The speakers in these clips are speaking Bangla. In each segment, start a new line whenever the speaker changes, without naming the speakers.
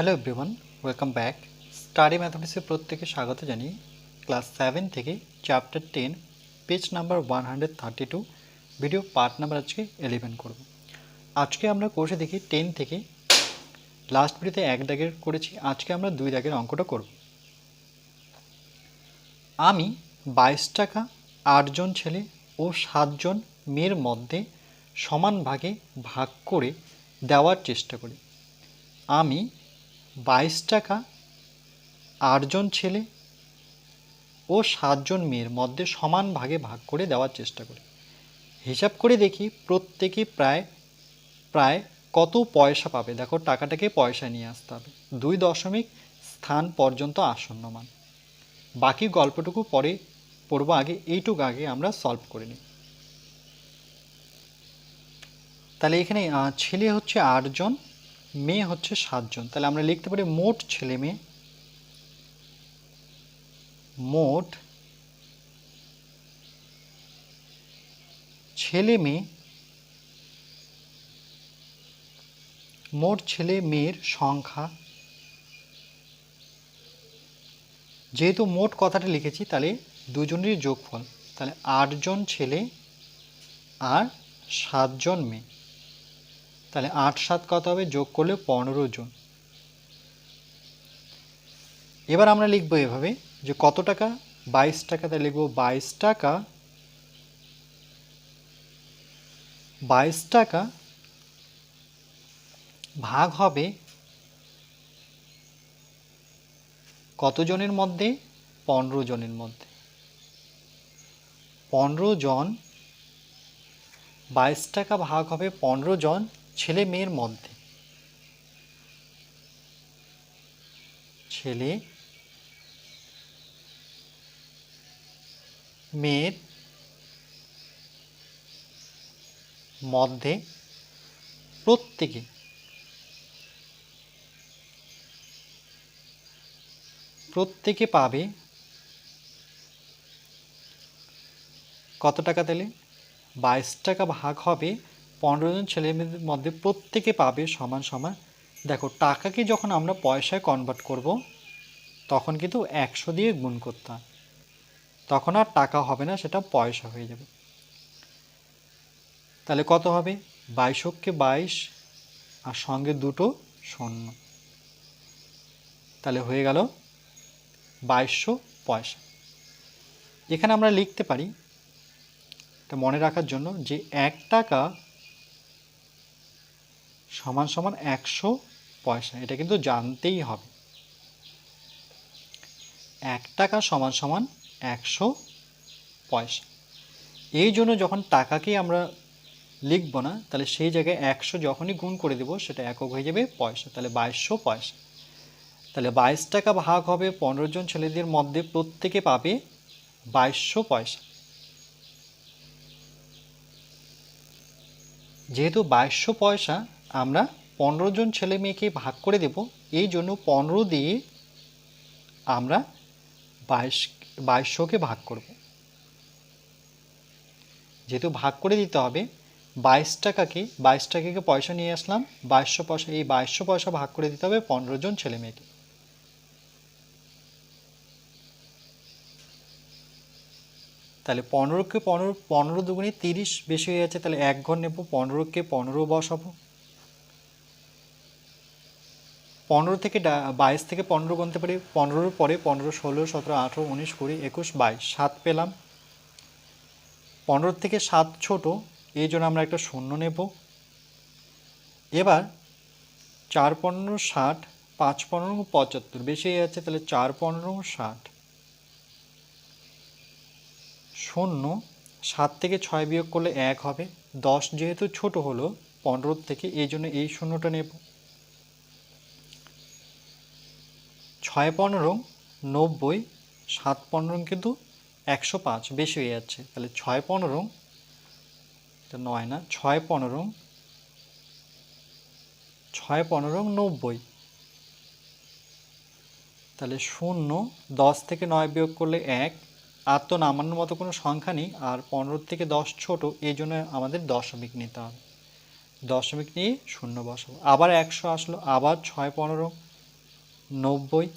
Hello everyone welcome back study ম্যাথমেটিক্সে প্রত্যেকে স্বাগত জানিয়ে ক্লাস সেভেন থেকে chapter ten page number one hundred thirty two video part number আজকে এলেভেন করব। আজকে আমরা কোর্সে দেখি টেন থেকে। লাস্ট ভিডিওতে এক দাগের করেছি, আজকে আমরা দুই দাগের অঙ্কটা করব। আমি বাইশ টাকা আটজন ছেলে ও সাতজন মেয়ের মধ্যে সমান ভাগে ভাগ করে দেওয়ার চেষ্টা করি। আমি বাইশ টাকা, আটজন ছেলে ও সাতজন মেয়ের মধ্যে সমান ভাগে ভাগ করে দেওয়ার চেষ্টা করি। হিসাব করে দেখি প্রত্যেকে প্রায় প্রায় কত পয়সা পাবে। দেখো, টাকাটাকে পয়সা নিয়ে আসতে হবে। দুই দশমিক স্থান পর্যন্ত আসন্ন মান বাকি গল্পটুকু পরে পড়ব আগে, এইটুকু আগে আমরা সলভ করে নিই। তাহলে এখানে ছেলে হচ্ছে আটজন মেয়ে হচ্ছে সাতজন। তাহলে আমরা লিখতে পারি মোট ছেলে মেয়ে। মোট ছেলে মেয়ে, মোট ছেলে মেয়ের সংখ্যা। যেহেতু মোট কথাটা লিখেছি, তাহলে দুজনেরই যোগফল। তাহলে আটজন ছেলে আর সাতজন মেয়ে। তাহলে আট সাত কত হবে? যোগ করলে পনেরো জন। এবার আমরা লিখব এভাবে যে কত টাকা? বাইশ টাকা, তাহলে লিখব বাইশ টাকা। বাইশ টাকা ভাগ হবে কতজনের মধ্যে? পনেরো জনের মধ্যে। পনেরো জন, বাইশ টাকা ভাগ হবে পনেরো জন ছেলে মেয়ের মধ্যে। ছেলে মেয়ের মধ্যে প্রত্যেকে প্রত্যেকে পাবে কত টাকা দিলে? বাইশ টাকা ভাগ হবে পনেরো জন ছেলে মেয়েদের মধ্যে প্রত্যেকে পাবে সমান সমান। দেখো, টাকাকে যখন আমরা পয়সায় কনভার্ট করব, তখন কিন্তু একশো দিয়ে গুণ করতে তখন আর টাকা হবে না, সেটা পয়সা হয়ে যাবে। তাহলে কত হবে? বাইশককে বাইশ, আর সঙ্গে দুটো শূন্য। তাহলে হয়ে গেল বাইশশো পয়সা। এখানে আমরা লিখতে পারি, এটা মনে রাখার জন্য যে এক টাকা সমান সমান একশো পয়সা। এটা কিন্তু জানতেই হবে। এক টাকা সমান সমান একশো পয়সা। এই জন্য যখন টাকাকে আমরা লিখব না, তাহলে সেই জায়গায় একশো যখনই গুণ করে দেব, সেটা একক হয়ে যাবে পয়সা। তাহলে বাইশশো পয়সা। তাহলে বাইশ টাকা ভাগ হবে পনেরো জন ছেলেদের মধ্যে প্রত্যেকে পাবে বাইশশো পয়সা। যেহেতু বাইশশো পয়সা আমরা পনেরো জন ছেলে মেয়েকে ভাগ করে দেব। এই জন্য পনেরো দিয়ে আমরা বাইশ, বাইশশোকে ভাগ করব। যেহেতু ভাগ করে দিতে হবে, বাইশ টাকাকে বাইশ টাকাকে পয়সা নিয়ে আসলাম, বাইশশো পয়সা, এই বাইশশো পয়সা ভাগ করে দিতে হবে পনেরো জন ছেলে মেয়েকে। তাহলে পনেরোকে পনেরো পনেরো দুগুণে তিরিশ বেশি হয়ে যাচ্ছে, তাহলে এক ঘর নেব, পনেরোকে পনেরো বসাবো। পনেরো থেকে বাইশ থেকে পনেরো গুনতে পারি, পনেরোর পরে পনেরো, ষোলো, সতেরো, আঠেরো, উনিশ, কুড়ি, একুশ, বাইশ, সাত পেলাম। পনেরো থেকে সাত ছোট, এই জন্য আমরা একটা শূন্য নেব। এবার চার পনেরো, ষাট, পাঁচ পনেরো, পঁচাত্তর, বেশি যাচ্ছে, তাহলে চার পনেরো, ষাট। শূন্য, সাত থেকে ছয় বিয়োগ করলে এক হবে। দশ যেহেতু ছোট হলো, পনেরোর থেকে, এই জন্য এই শূন্যটা নেব। ছয় পনেরো, নব্বই, সাত পনেরো কিন্তু একশো পাঁচ, বেশি হয়ে যাচ্ছে। তাহলে ছয় পনেরো নয় না, ছয় পনেরো ছয় পনেরো, নব্বই। তাহলে শূন্য, দশ থেকে নয় বিয়োগ করলে এক, আর তো নামানোর মতো কোনো সংখ্যা নেই, আর পনেরো থেকে দশ ছোট, এই জন্য আমাদের দশমিক নিতে হবে। দশমিক নিয়ে শূন্য বসাবো। আবার একশো আসলো, আবার ছয় পনেরো নব্বই,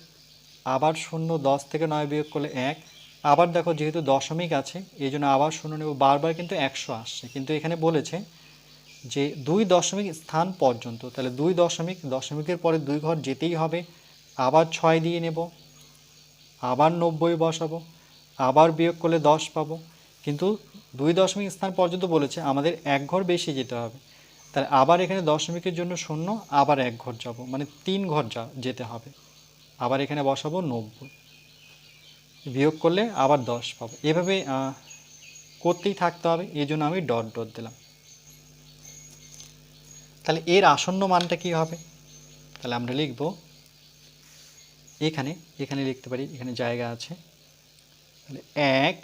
আবার শূন্য, দশ থেকে নয় বিয়োগ করলে এক। আবার দেখো যেহেতু দশমিক আছে, এই জন্য আবার শূন্য নেব। বারবার কিন্তু একশো আসছে। কিন্তু এখানে বলেছে যে দুই দশমিক স্থান পর্যন্ত, তাহলে দুই দশমিক, দশমিকের পরে দুই ঘর যেতেই হবে। আবার ছয় দিয়ে নেব। আবার নব্বই বসাবো। আবার বিয়োগ করলে দশ পাবো। কিন্তু দুই দশমিক স্থান পর্যন্ত বলেছে, আমাদের এক ঘর বেশি যেতে হবে। তাহলে আবার এখানে দশমিকের জন্য শূন্য, আবার এক ঘর যাব। মানে তিন ঘর যা, যেতে হবে। আবার এখানে বসাবো নব্বই। বিয়োগ করলে আবার দশ পাবো। এভাবে করতেই থাকতে হবে। এই জন্য আমি ডট ডট দিলাম। তাহলে এর আসন্ন মানটা কি হবে? তাহলে আমরা লিখব, এখানে এখানে লিখতে পারি, এখানে জায়গা আছে। তাহলে এক,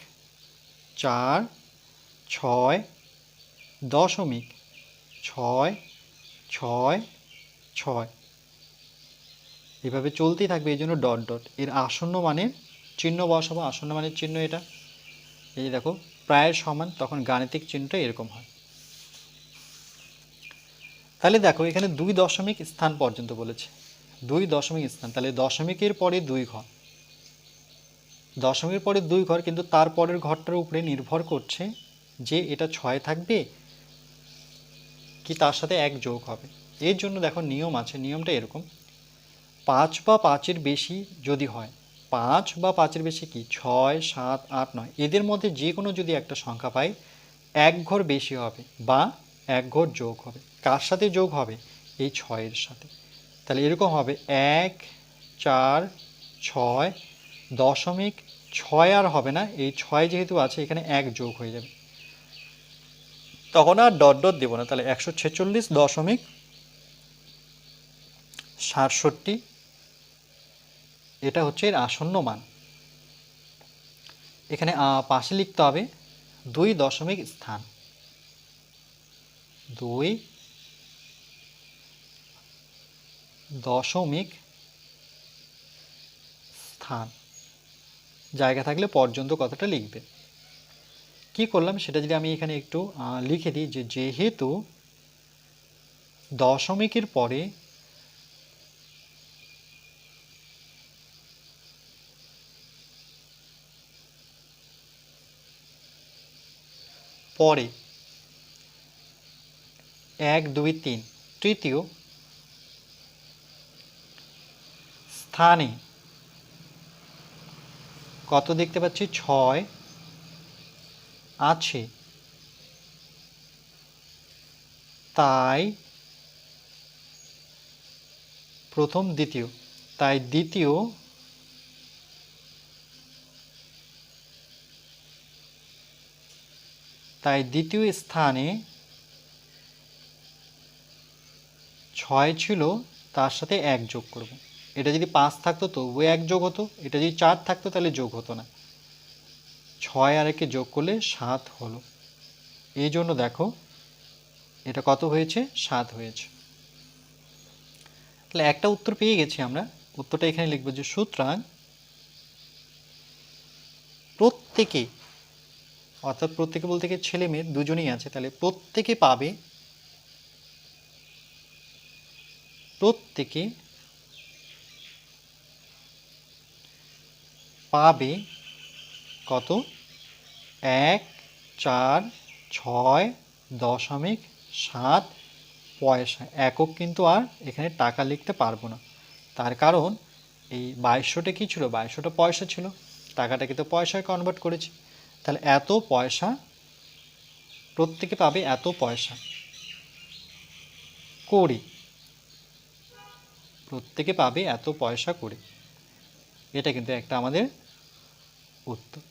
চার, ছয়, দশমিক ছয় ছয় ছয়। এভাবে চলতেই থাকবে, এই জন্য ডট ডট। এর আসন্ন মানের চিহ্ন বসাবো। আসন্ন মানের চিহ্ন এটা। এই যে দেখো প্রায় সমান, তখন গাণিতিক চিহ্নটা এরকম হয়। তাহলে দেখো, এখানে দুই দশমিক স্থান পর্যন্ত বলেছে। দুই দশমিক স্থান, তাহলে দশমিকের পরে দুই ঘর। দশমিকের পরে দুই ঘর, কিন্তু তারপরের ঘরটার উপরে নির্ভর করছে যে এটা ছয় থাকবে কি তার সাথে এক যোগ হবে? এর জন্য দেখো নিয়ম আছে, নিয়মটা এরকম। পাঁচ বা পাঁচের বেশি যদি হয়, পাঁচ বা পাঁচের বেশি কি? ছয়, সাত, আট, নয়। এদের মধ্যে যে কোনো যদি একটা সংখ্যা পাই, এক ঘর বেশি হবে বা এক ঘর যোগ হবে। কার সাথে যোগ হবে? এই ছয়ের সাথে। তাহলে এরকম হবে, এক, চার, ছয়, দশমিক ছয় আর হবে না। এই ছয় যেহেতু আছে, এখানে এক যোগ হয়ে যাবে। তখন আর ডট ডট দেবো না। তাহলে একশো ছেচল্লিশ দশমিক সাতষট্টি, এটা হচ্ছে এর আসন্ন মান। এখানে পাশে লিখতে হবে দুই দশমিক স্থান। দুই দশমিক স্থান। জায়গা থাকলে পর্যন্ত কথাটা লিখবে। কি করলাম? সেটা যদি আমি এখানে একটু লিখে দিই যে যেহেতু দশমিকের পরে পরে এক, দুই, তিন, তৃতীয় স্থানে কত দেখতে পাচ্ছি? ছয় আছে। তাই প্রথম দ্বিতীয়, তাই দ্বিতীয় তাই দ্বিতীয় স্থানে ছয় ছিল, তার সাথে এক যোগ করব। এটা যদি পাঁচ থাকতো তবুও এক যোগ হতো, এটা যদি চার থাকতো তাহলে যোগ হতো না। ছয় আর একে যোগ করলে সাত হলো। এই জন্য দেখো, এটা কত হয়েছে? সাত হয়েছে। তাহলে একটা উত্তর পেয়ে গেছি আমরা। উত্তরটা এখানে লিখব যে সুতরাং প্রত্যেকে, অর্থাৎ প্রত্যেকে বলতে গিয়ে ছেলে মেয়ে দুজনেই আছে, তাহলে প্রত্যেকে পাবে প্রত্যেকে পাবে কত? এক, চার, ছয়, দশমিক সাত পয়সা। একক কিন্তু আর এখানে টাকা লিখতে পারব না। তার কারণ এই বাইশশোটা কী ছিল? বাইশশোটা পয়সা ছিল। টাকাটাকে তো পয়সায় কনভার্ট করেছি। তাহলে এত পয়সা, প্রত্যেকে পাবে এত পয়সা। করে। প্রত্যেকে পাবে এত পয়সা করে। এটা কিন্তু একটা আমাদের উত্তর।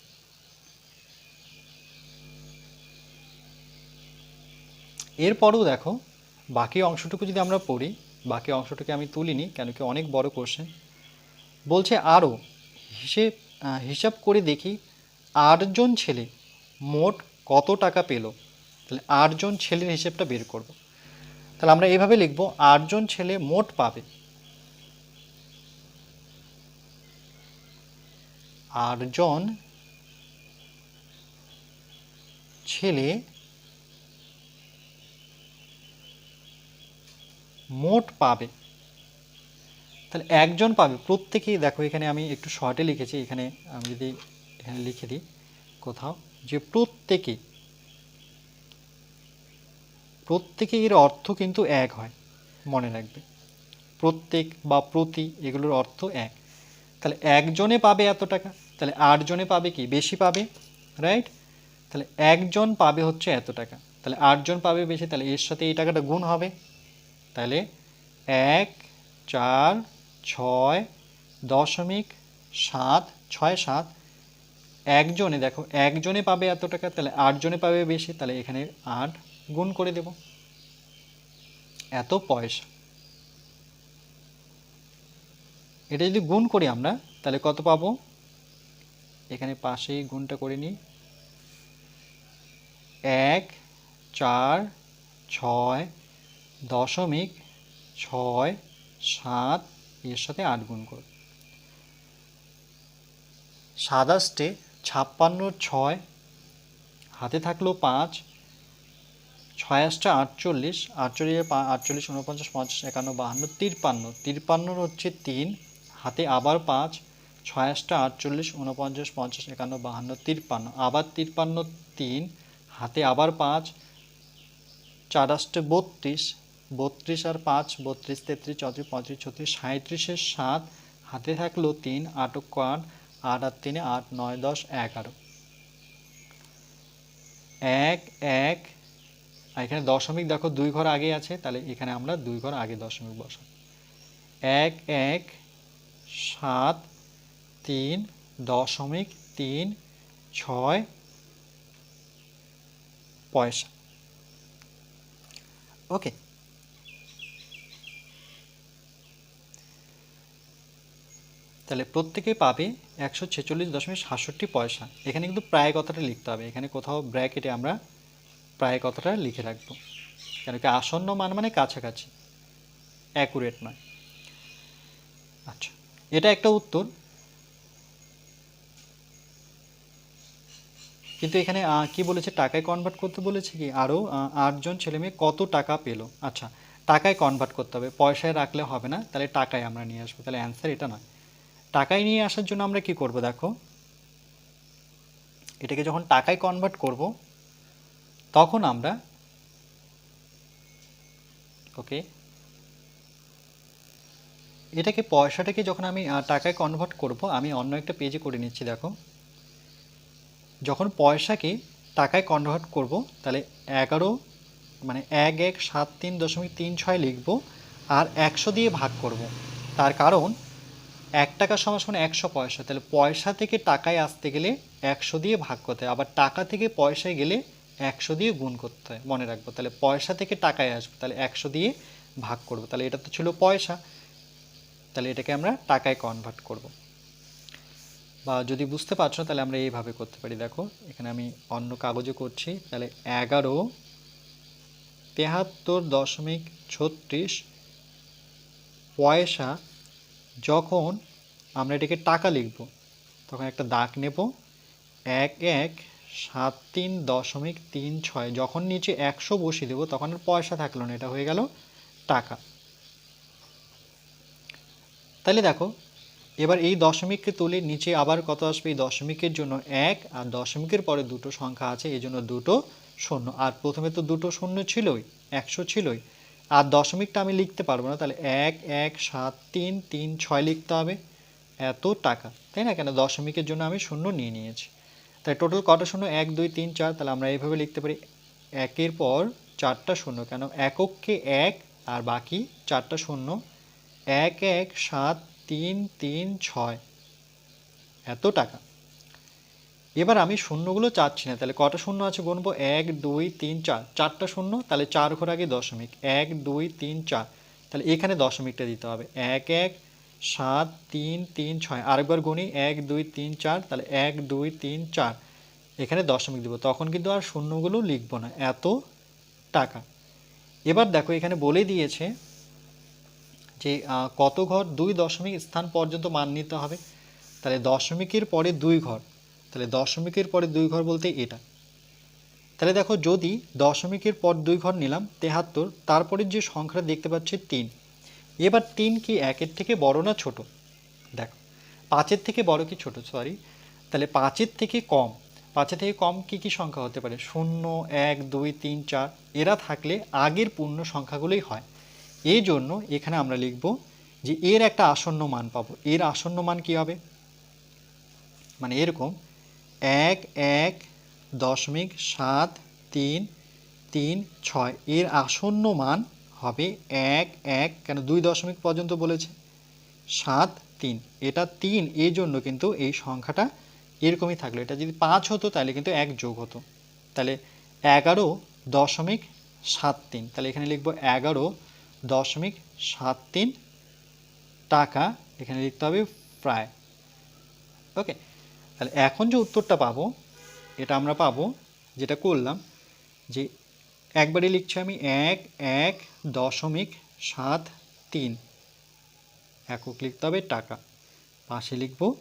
এরপরেও দেখো, বাকি অংশটুকু যদি আমরা পড়ি, বাকি অংশটুকু আমি তুলিনি, কেন কি অনেক বড় কোশ্চেন বলছে আরও হিসেব হিসাব করে দেখি আটজন ছেলে মোট কত টাকা পেল। তাহলে আটজন ছেলের হিসেবটা বের করব। তাহলে আমরা এইভাবে লিখব, আটজন ছেলে মোট পাবে। আটজন ছেলে মোট পাবে। তাহলে একজন পাবে। প্রত্যেকেই দেখো, এখানে আমি একটু শর্টে লিখেছি। এখানে আমি যদি এখানে লিখে দিই কোথাও, যে প্রত্যেকে প্রত্যেকে এর অর্থ কিন্তু এক হয়, মনে রাখবে। প্রত্যেক বা প্রতি এগুলোর অর্থ এক। তাহলে একজনে পাবে এত টাকা, তাহলে আটজনে পাবে কি? বেশি পাবে রাইট তাহলে একজন পাবে হচ্ছে এত টাকা। তাহলে আটজন পাবে বেশি, তাহলে এর সাথে এই টাকাটা গুণ হবে। তাহলে এক, চার, ছয়, দশমিক সাত, ছয়, সাত। একজনে, দেখো, একজনে পাবে এত টাকা, তাহলে আটজনে পাবে বেশি, তাহলে এখানে আট গুণ করে দেব। এত পয়সা। এটা যদি গুণ করি আমরা, তাহলে কত পাবো? এখানে পাশেই গুণটা করে নিই। এক, চার, ছয় দশমিক ছয় সাত এর সাথে আট গুণ করব সাতাশটে ছাপ্পান্ন ছয়, হাতে থাকল পাঁচ ছয় আটটা আটচল্লিশ আটচল্লিশ আটচল্লিশ উনপঞ্চাশ পঞ্চাশ, একান্ন, বাহান্ন, তিরপান্ন, তিরপান্নর হচ্ছে তিন, হাতে আবার পাঁচ ছয় আটটা আটচল্লিশ উনপঞ্চাশ পঞ্চাশ, একান্ন, বাহান্ন, তিরপান্ন, আবার তিরপান্ন, তিন, হাতে আবার পাঁচ চার আষ্টে বত্রিশ বত্রিশ আর পাঁচ, বত্রিশ, তেত্রিশ, চৌত্রিশ, পঁয়ত্রিশ, ছত্রিশ সাঁত্রিশের সাত, হাতে থাকল তিন, আটক আট আট আর তিনে আট, নয়, দশ, এগারো। এক এক এখানে দশমিক দেখো, দুই ঘর আগে আছে, তাহলে এখানে আমরা দুই ঘর আগে দশমিক বসাব এক এক, সাত, তিন, দশমিক তিন, ছয়, পয়সা। ওকে তাহলে প্রত্যেকে পাবে একশো ছেচল্লিশ দশমিক সাতষট্টি পয়সা। এখানে কিন্তু প্রায় কথাটা লিখতে হবে। এখানে কোথাও ব্র্যাকেটে আমরা প্রায় কথাটা লিখে রাখব। কেন কি আসন্ন মান মানে কাছাকাছি। অ্যাকুরেট নয়। আচ্ছা এটা একটা উত্তর। কিন্তু এখানে কি বলেছে? টাকায় কনভার্ট করতে বলেছে কি? আরও আটজন ছেলে মেয়ে কত টাকা পেল? আচ্ছা টাকায় কনভার্ট করতে হবে। পয়সায় রাখলে হবে না। তাহলে টাকায় আমরা নিয়ে আসব। তাহলে অ্যান্সার এটা নয়। টাকায় নিয়ে আসার জন্য আমরা কি করব দেখো? এটাকে যখন টাকায় কনভার্ট করব, তখন আমরা ওকে এটাকে পয়সাটাকে যখন আমি টাকায় কনভার্ট করব, আমি অন্য একটা পেজে করে নিচ্ছি দেখো। যখন পয়সাকে টাকায় কনভার্ট করব, তাহলে এগারো মানে এক এক সাত তিন দশমিক তিন ছয় লিখব আর একশো দিয়ে ভাগ করব। তার কারণ এক টাকা সমান একশো পয়সা। তাহলে পয়সা থেকে টাকায় আসতে গেলে একশো দিয়ে ভাগ করতে হয়। আবার টাকা থেকে পয়সায় গেলে একশো দিয়ে গুণ করতে হয়, মনে রাখব। তাহলে পয়সা থেকে টাকায় আসব, তাহলে একশো দিয়ে ভাগ করব। তাহলে এটা তো ছিল পয়সা। তাহলে এটাকে আমরা টাকায় কনভার্ট করব। বা যদি বুঝতে পারছ, তাহলে আমরা এইভাবে করতে পারি। দেখো, এখানে আমি অন্য কাগজে করছি। তাহলে এগারো, তেহাত্তর দশমিক ছত্রিশ পয়সা যখন আমরা এটাকে টাকা লিখব, তখন একটা দাগ নেব, এক এক সাত তিন দশমিক তিন ছয়। যখন নিচে একশো বসিয়ে দেবো, তখন আর পয়সা থাকল না, এটা হয়ে গেল টাকা। তাহলে দেখো, এবার এই দশমিককে তুলে নিচে আবার কত আসবে? এই দশমিকের জন্য এক আর দশমিকের পরে দুটো সংখ্যা আছে, এই জন্য দুটো শূন্য। আর প্রথমে তো দুটো শূন্য ছিলই, একশো ছিলই। আর দশমিকটা আমি লিখতে পারব না, তাহলে এক এক, সাত, তিন তিন, ছয় লিখতে হবে। এত টাকা, তাই না? কেন? দশমিকের জন্য আমি শূন্য নিয়ে নিয়েছি। তাই টোটাল কটা শূন্য? এক, দুই, তিন, চার, তাহলে আমরা এইভাবে লিখতে পারি। একের পর চারটা শূন্য, কেন? একককে এক আর বাকি চারটা শূন্য। এক এক, সাত, তিন তিন, ছয়। এত টাকা। এবার আমি শূন্যগুলো চাচ্ছি না, তাহলে কটা শূন্য আছে গুনবো? এক, দুই, তিন, চার। চারটা শূন্য, তাহলে চার ঘর আগে দশমিক। এক, দুই, তিন, চার। তাহলে এখানে দশমিকটা দিতে হবে। এক এক, সাত, তিন তিন, ছয়। আরেকবার গুনি। এক, দুই, তিন, চার। তাহলে এক, দুই, তিন, চার। এখানে দশমিক দিব। তখন কিন্তু আর শূন্যগুলো লিখব না। এত টাকা। এবার দেখো, এখানে বলে দিয়েছে যে কত ঘর? দুই দশমিক স্থান পর্যন্ত মান নিতে হবে। তাহলে দশমিকের পরে দুই ঘর। তাহলে দশমিকের পরে দুই ঘর বলতে এটা। তাহলে দেখো যদি দশমিকের পর দুই ঘর নিলাম, তেহাত্তর, তারপরে যে সংখ্যাটা দেখতে পাচ্ছি তিন। এবার তিন কি একের থেকে বড় না ছোট? দেখো, পাঁচের থেকে বড় কি ছোট? সরি তাহলে পাঁচের থেকে কম। পাঁচের থেকে কম কি কি সংখ্যা হতে পারে? শূন্য, এক, দুই, তিন, চার। এরা থাকলে আগের পূর্ণ সংখ্যাগুলোই হয়। এই জন্য এখানে আমরা লিখব যে এর একটা আসন্ন মান পাবো। এর আসন্ন মান কি হবে? মানে এরকম এক এক, দশমিক সাত, তিন তিন, ছয়। এর আসন্ন মান হবে এক এক, কেন দুই দশমিক পর্যন্ত বলেছে? সাত, তিন। এটা তিন, এই জন্য কিন্তু এই সংখ্যাটা এরকমই থাকল। এটা যদি পাঁচ হতো, তাহলে কিন্তু এক যোগ হতো। তাহলে এগারো দশমিক সাত তিন। তাহলে এখানে লিখব এগারো দশমিক সাত তিন টাকা এখানে লিখতে হবে প্রায়। ওকে। তাহলে এখন যে উত্তরটা পাবো, এটা আমরা পাবো, যেটা করলাম যে একবারে লিখছি আমি এক এক, দশমিক সাত, তিন। একক লিখতে হবে টাকা। পাশে লিখব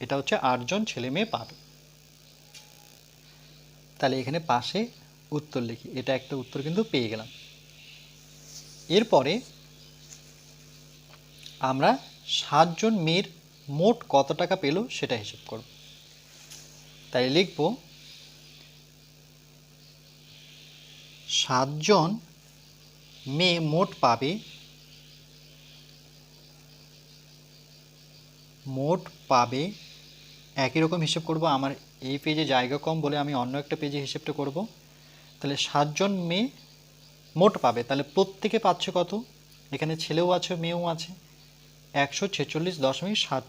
এটা হচ্ছে আটজন ছেলে মেয়ে পাবে। তাহলে এখানে পাশে উত্তর লিখি। এটা একটা উত্তর কিন্তু পেয়ে গেলাম। এরপরে আমরা সাতজন মেয়ের মোট কত টাকা পেল সেটা হিসেব করব তাই লিখব সাতজন মেয়ে মোট পাবে মোট পাবে, একই রকম হিসেব করব, আমার এই পেজে জায়গা কম বলে আমি অন্য একটা পেজে হিসেবটা করব। তাহলে সাতজন মেয়ে মোট পাবে, তাহলে প্রত্যেকে পাচ্ছে কত? এখানে ছেলেও আছে, মেয়েও আছে, একশো ছেচল্লিশ দশমিক সাত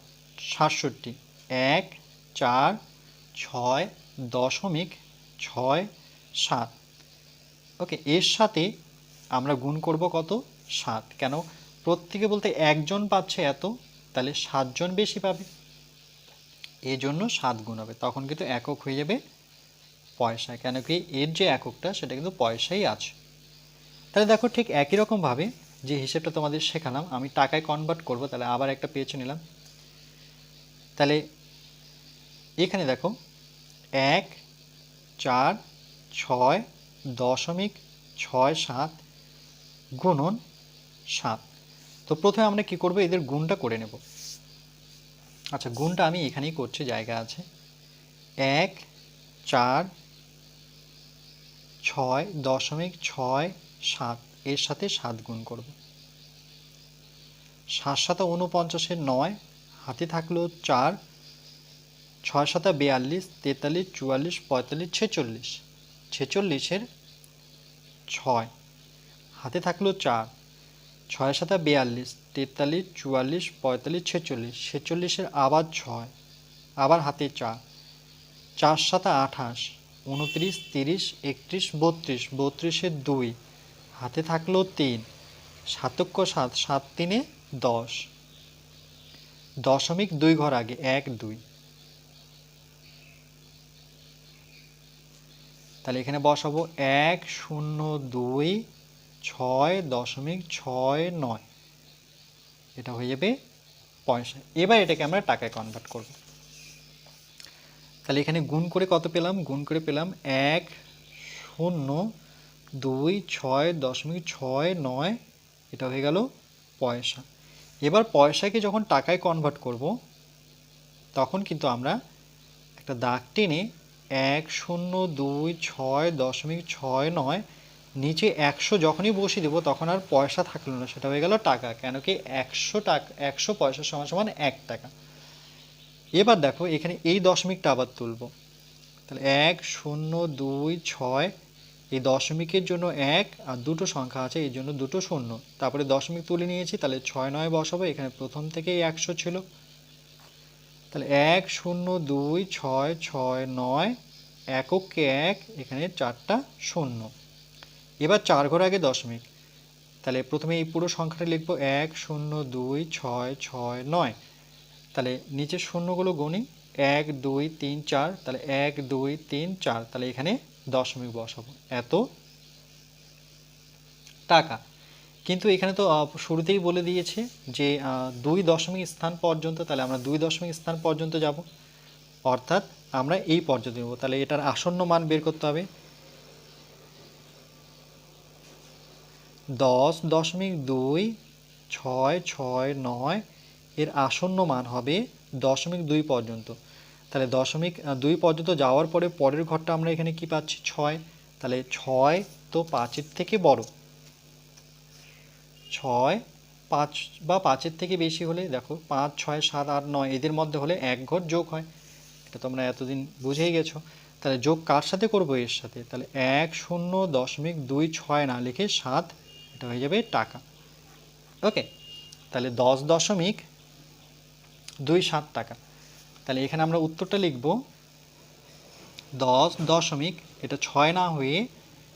সাতষট্টি। এক, চার, ছয়, দশমিক ছয়, সাত। ওকে, এর সাথে আমরা গুণ করব কত? সাত। কেন? প্রত্যেকে বলতে একজন পাচ্ছে এত, তাহলে সাতজন বেশি পাবে। এই জন্য সাত গুণ হবে। তখন কিন্তু একক হয়ে যাবে পয়সা। কেন কি? এর যে এককটা, সেটা কিন্তু পয়সাই আছে। তাহলে দেখো ঠিক একই রকমভাবে যে হিসেবটা তোমাদের শেখালাম, আমি টাকায় কনভার্ট করব, তাহলে আবার একটা পেজ নিলাম। তাহলে এখানে দেখো এক, চার, ছয়, দশমিক ছয় সাত গুণন সাত। তো প্রথমে আমরা কি করব? এদের গুণটা করে নেব। আচ্ছা গুণটা আমি এখানেই করছি, জায়গা আছে। এক, চার, ছয়, দশমিক ছয় সাত, এর সাথে সাত গুণ করব। সাত সাত উনপঞ্চাশের নয় হাতে থাকল চার, ছয় সাতা বিয়াল্লিশ, তেতাল্লিশ, চুয়াল্লিশ, পঁয়তাল্লিশ, ছেচল্লিশ। ছেচল্লিশের ছয়। হাতে থাকল চার, ছয় সাতা বিয়াল্লিশ, তেতাল্লিশ, চুয়াল্লিশ, পঁয়তাল্লিশ, ছেচল্লিশ। ছেচল্লিশের আবার ছয়, আবার হাতে চার। চার সাতা আঠাশ, উনত্রিশ, তিরিশ, একত্রিশ, বত্রিশ বত্রিশের দুই। হাতে থাকল তিন, সাতক্য সাত সাত তিনে দশ। দশমিক দুই ঘর আগে, এক, দুই। তাহলে এখানে বসাবো এক, শূন্য, দুই, ছয়, দশমিক ছয়, নয়। এটা হয়ে যাবে পয়সা এবার এটাকে আমরা টাকায় কনভার্ট করব। তাহলে এখানে গুণ করে কত পেলাম? গুণ করে পেলাম এক, শূন্য, দুই, ছয়, দশমিক ছয়, নয়। এটা হয়ে গেল পয়সা এবার পয়সাকে যখন টাকায় কনভার্ট করব, তখন কিন্তু আমরা একটা দাগ টেনে এক শূন্য দুই ছয় দশমিক ছয় নয় নিচে একশো যখনই বসিয়ে দেবো, তখন আর পয়সা থাকল না। সেটা হয়ে গেল টাকা। কেন কি একশো টাকা, একশো পয়সা সমান সমান এক টাকা। এবার দেখো, এখানে এই দশমিকটা আবার তুলব। তাহলে এক শূন্য দুই ছয় এই দশমিকের জন্য এক আর দুটো সংখ্যা আছে এই জন্য দুটো শূন্য। তারপরে দশমিক তুলে নিয়েছি, তাহলে ছয় নয় বসাবো, এখানে প্রথম থেকেই একশো ছিল। তাহলে এক, শূন্য, দুই, ছয় ছয়, নয়, এককে এক, এখানে চারটা শূন্য। এবার চার ঘর আগে দশমিক। তাহলে প্রথমে এই পুরো সংখ্যাটা লিখব এক, শূন্য, দুই, ছয় ছয়, নয়। তাহলে নিচের শূন্যগুলো গণি এক, দুই, তিন, চার। তাহলে এক, দুই, তিন, চার। তাহলে এখানে দশমিক বসাবো। এত? টাকা। কিন্তু এখানে তো শুরুতেই বলে দিয়েছে যে দুই দশমিক স্থান পর্যন্ত, তাহলে আমরা দুই দশমিক স্থান পর্যন্ত যাব। অর্থাৎ আমরা এই পর্যন্ত নেব তাহলে এটার আসন্ন মান বের করতে হবে। দশ দশমিক দুই, ছয় ছয়, নয়, এর আসন্ন মান হবে দশমিক দুই পর্যন্ত। তাহলে দশমিক দুই পর্যন্ত যাওয়ার পরে পরের ঘরটা আমরা এখানে কি পাচ্ছি? ছয়। তাহলে ছয় তো পাঁচের থেকে বড়। ছয়, পাঁচ বা পাঁচের থেকে বেশি হলে দেখো, পাঁচ, ছয়, সাত, আট, নয়, এদের মধ্যে হলে এক ঘর যোগ হয়। এটা তোমরা এতদিন বুঝেই গেছো। তাহলে যোগ কার সাথে করব এর সাথে? তাহলে এক, শূন্য, দশমিক, দুই, ছয় না লিখে সাত, এটা হয়ে যাবে টাকা। ওকে, তাহলে দশ দশমিক দুই, সাত টাকা। তাহলে এখানে আমরা উত্তরটা লিখব দশ দশমিক, এটা ছয় না হয়ে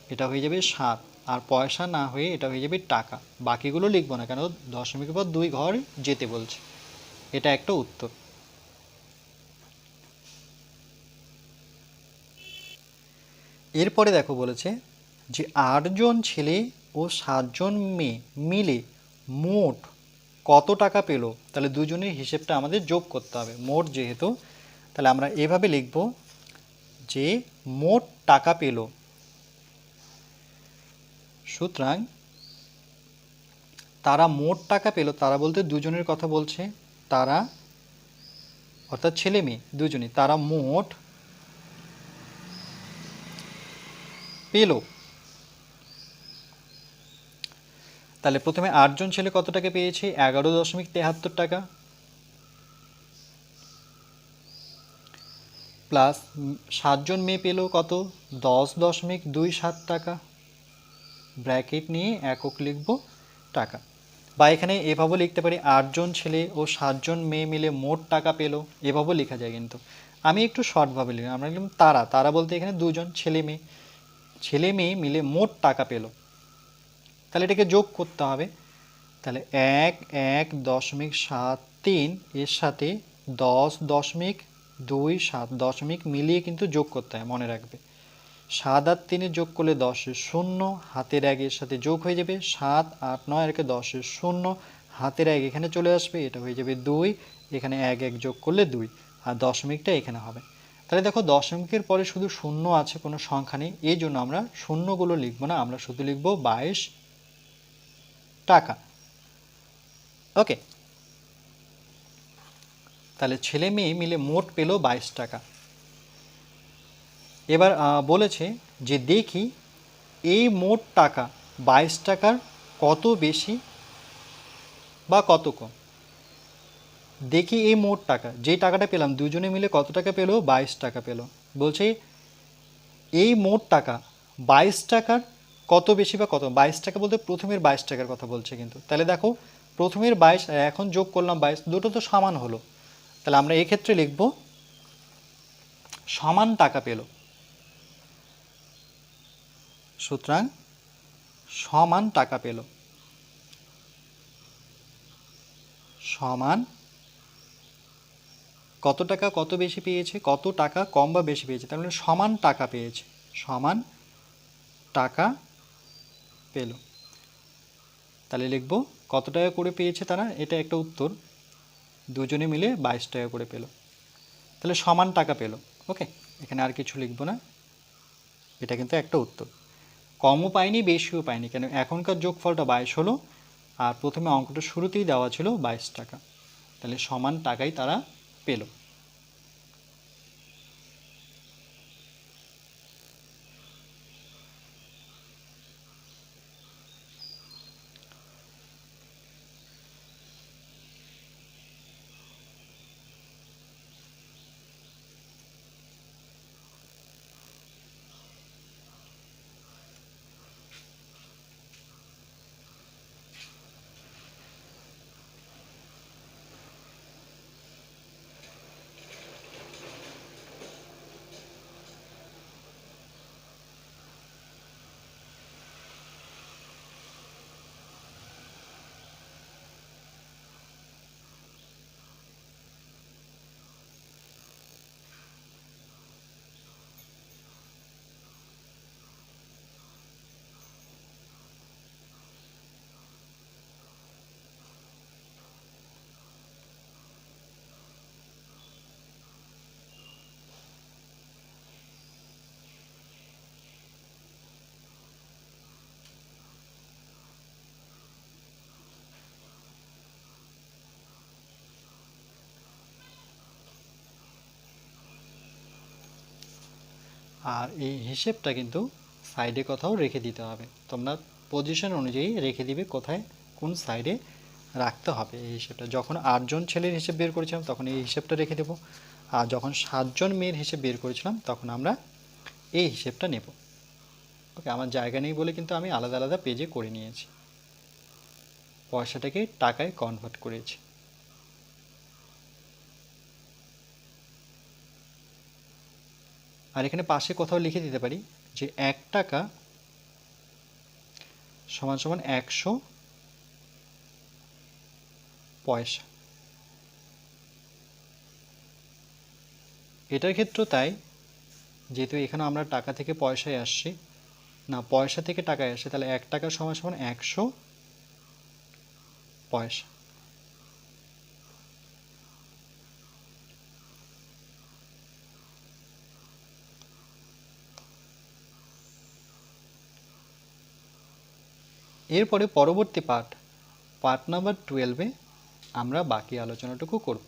এটা হয়ে যাবে সাত, আর পয়সা না হয়ে এটা হয়ে যাবে টাকা। বাকিগুলো লিখব না কেন? দশমিকের পর দুই ঘর যেতে বলছে। এটা একটা উত্তর। এরপরে দেখো বলেছে যে আটজন ছেলে ও সাতজন মেয়ে মিলে মোট কত টাকা পেল, তাহলে দুজনের হিসেবটা আমাদের যোগ করতে হবে। মোট যেহেতু, তাহলে আমরা এভাবে লিখব যে মোট টাকা পেল। সুতরাং তারা মোট টাকা পেল, তারা বলতে দুজনের কথা বলছে, তারা অর্থাৎ ছেলে মেয়ে দুজনে তারা মোট পেল। তাহলে প্রথমে আটজন ছেলে কত টাকা পেয়েছে? এগারো দশমিক তেহাত্তর টাকা। প্লাস সাতজন মেয়ে পেল কত? দশ দশমিক দুই সাত টাকা। ব্র্যাকেট নিয়ে একক লিখব টাকা। বা এখানে এভাবেও লিখতে পারি আটজন ছেলে ও সাতজন মেয়ে মিলে মোট টাকা পেল। এভাবেও লেখা যায় কিন্তু। আমি একটু শর্টভাবে লিখলাম। আমরা লিখলাম তারা। তারা বলতে এখানে দুজন ছেলে মেয়ে। ছেলে মেয়ে মিলে মোট টাকা পেল। তাহলে এটাকে যোগ করতে হবে। তাহলে এক এক দশমিক সাত তিন, এর সাথে দশ দশমিক দুই সাত দশমিক মিলিয়ে কিন্তু যোগ করতে হয়, মনে রাখবে। সাত আর তিনে যোগ করলে দশে শূন্য, হাতের এক এর সাথে যোগ হয়ে যাবে সাত, আট, নয় এরকে দশের শূন্য, হাতের এক এখানে চলে আসবে, এটা হয়ে যাবে দুই, এখানে এক এক যোগ করলে দুই, আর দশমিকটা এখানে হবে। তাহলে দেখো দশমিকের পরে শুধু শূন্য আছে, কোনো সংখ্যা নেই, এই জন্য আমরা শূন্যগুলো লিখব না, আমরা শুধু লিখব বাইশ টাকা। ওকে। তাহলে ছেলে মেয়ে মিলে মোট পেল বাইশ টাকা। এবার বলেছে যে দেখি এই মোট টাকা বাইশ টাকার কত বেশি বা কত কম? দেখি এই মোট টাকা, যে টাকাটা পেলাম, দুজনে মিলে কত টাকা পেল? বাইশ টাকা পেল। বলছে এই মোট টাকা বাইশ টাকার কত বেশি বা কত? বাইশ টাকা বলতে প্রথমের বাইশ টাকার কথা বলছে কিন্তু। তাহলে দেখো, প্রথমের বাইশ আর এখন যোগ করলাম বাইশ, দুটো তো সমান হলো। তাহলে আমরা এক্ষেত্রে লিখব, সমান টাকা পেল। সুতরাং সমান টাকা পেল। সমান কত টাকা কত বেশি পেয়েছে? কত টাকা কম বা বেশি পেয়েছে? তার মানে সমান টাকা পেয়েছে। সমান টাকা পেল। তাহলে লিখব, কত টাকা করে পেয়েছে তারা? এটা একটা উত্তর। দুজনে মিলে বাইশ টাকা করে পেল। তাহলে সমান টাকা পেল। ওকে, এখানে আর কিছু লিখব না। এটা কিন্তু একটা উত্তর। কমও পাইনি, বেশিও পাইনি, কেন এখনকার যোগফলটা বাইশ হলো, আর প্রথমে অঙ্কটা শুরুতেই দেওয়া ছিল বাইশ টাকা। তাহলে সমান টাকাই তারা পেল। আর এই হিসেবটা কিন্তু সাইডে কোথাও রেখে দিতে হবে। তোমরা পজিশন অনুযায়ী রেখে দিবে কোথায়, কোন সাইডে রাখতে হবে এই হিসেবটা। যখন আটজন ছেলের হিসেব বের করেছিলাম, তখন এই হিসেবটা রেখে দেবো। আর যখন সাতজন মেয়ের হিসেব বের করেছিলাম, তখন আমরা এই হিসেবটা নেব। ওকে, আমার জায়গা নেই বলে কিন্তু আমি আলাদা আলাদা পেজে করে নিয়েছি। পয়সাটাকে টাকায় কনভার্ট করেছি। আর এখানে পাশে কোথাও লিখে দিতে পারি যে এক টাকা সমান সমান একশো পয়সা। এটার ক্ষেত্রেও তাই, যেহেতু এখানে আমরা টাকা থেকে পয়সায় আসছি, না, পয়সা থেকে টাকায় আসছে, তাহলে এক টাকা সমান সমান একশো পয়সা। এরপরে পরবর্তী পাঠ পার্ট নাম্বার টুয়েলভে আমরা বাকি আলোচনাটুকু করব।